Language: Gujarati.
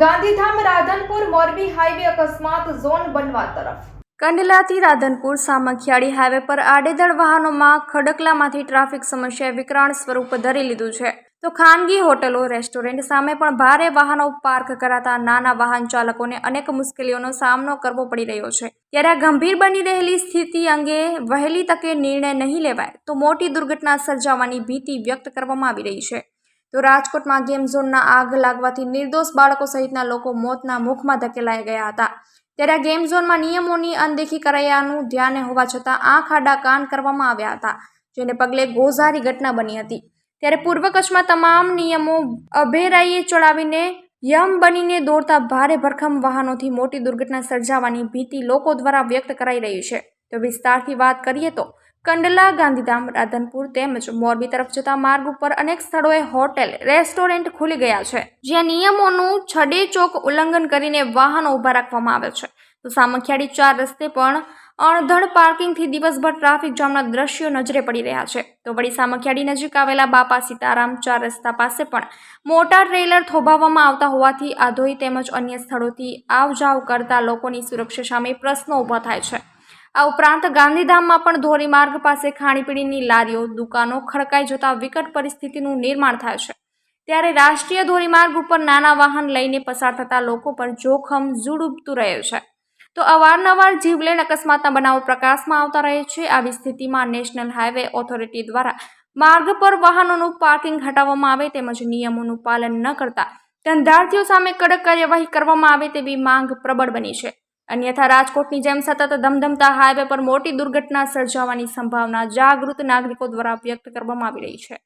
ગાંધીધામ રાધનપુર મોરબી હાઈવે અકસ્માત ઝોન બનવા તરફ. કંડલાથી રાધનપુર સામખિયાળી હાઈવે પર આડેધડ વાહનોમાં ખડકલામાંથી ટ્રાફિક સમસ્યાએ વિકરાળ સ્વરૂપ ધરી લીધું છે. તો ખાનગી હોટલો, રેસ્ટોરન્ટ સામે પણ ભારે વાહનો પાર્ક કરાતા નાના વાહન ચાલકોને અનેક મુશ્કેલીઓનો સામનો કરવો પડી રહ્યો છે. ત્યારે આ ગંભીર બની રહેલી સ્થિતિ અંગે વહેલી તકે નિર્ણય નહીં લેવાય તો મોટી દુર્ઘટના સર્જાવાની ભીતિ વ્યક્ત કરવામાં આવી રહી છે. તો રાજકોટમાં ગેમ ઝોનના આગ લાગવાથી નિર્દોષ બાળકો સહિતના લોકો મોતના મુખમાં ધકેલાઈ ગયા હતા. ત્યારે આ ગેમ ઝોનમાં નિયમોની અનદેખી કરાયાનું ધ્યાને હોવા છતાં આંખ આડા કાન કરવામાં આવ્યા હતા, જેને પગલે ગોઝારી ઘટના બની હતી. ત્યારે પૂર્વ કચ્છમાં તમામ નિયમો અભેરાઈએ ચડાવીને યમ બનીને દોડતા ભારે ભરખમ વાહનોથી મોટી દુર્ઘટના સર્જાવાની ભીતિ લોકો દ્વારા વ્યક્ત કરાઈ રહી છે. તો વિસ્તારથી વાત કરીએ તો કંડલા, ગાંધીધામ, રાધનપુર તેમજ મોરબી તરફ જતા માર્ગ ઉપર અનેક સ્થળોએ હોટેલ, રેસ્ટોરન્ટ ખુલી ગયા છે, જ્યાં નિયમોનું છડે ચોક ઉલ્લંઘન કરીને વાહનો ઊભા રાખવામાં આવે છે. તો સામખિયાળી ચાર રસ્તે પણ અણધડ પાર્કિંગથી દિવસભર ટ્રાફિક જામના દ્રશ્યો નજરે પડી રહ્યા છે. તો વળી સામખિયાળી નજીક આવેલા બાપા સીતારામ ચાર રસ્તા પાસે પણ મોટા ટ્રેલર થોભાવવામાં આવતા હોવાથી આધોઈ તેમજ અન્ય સ્થળોથી આવ જાવ કરતા લોકોની સુરક્ષા સામે પ્રશ્નો ઊભા થાય છે. આ ઉપરાંત ગાંધીધામમાં પણ ધોરીમાર્ગ પાસે ખાણીપીણીની લારીઓ, દુકાનો ખડકાઈ જતા વિકટ પરિસ્થિતિનું નિર્માણ થાય છે. ત્યારે રાષ્ટ્રીય ધોરીમાર્ગ ઉપર નાના વાહન લઈને પસાર થતા લોકો પર જોખમ ઝૂડુબતું રહે છે. તો અવારનવાર જીવલેણ અકસ્માતના બનાવો પ્રકાશમાં આવતા રહે છે. આવી સ્થિતિમાં નેશનલ હાઈવે ઓથોરિટી દ્વારા માર્ગ પર વાહનોનું પાર્કિંગ હટાવવામાં આવે તેમજ નિયમોનું પાલન ન કરતા ધંધાર્થીઓ સામે કડક કાર્યવાહી કરવામાં આવે તેવી માંગ પ્રબળ બની છે. અન્યથા રાજકોટની જેમ સતત ધમધમતા હાઈવે પર મોટી દુર્ઘટના સર્જાવાની સંભાવના જાગૃત નાગરિકો દ્વારા વ્યક્ત કરવામાં આવી રહી છે.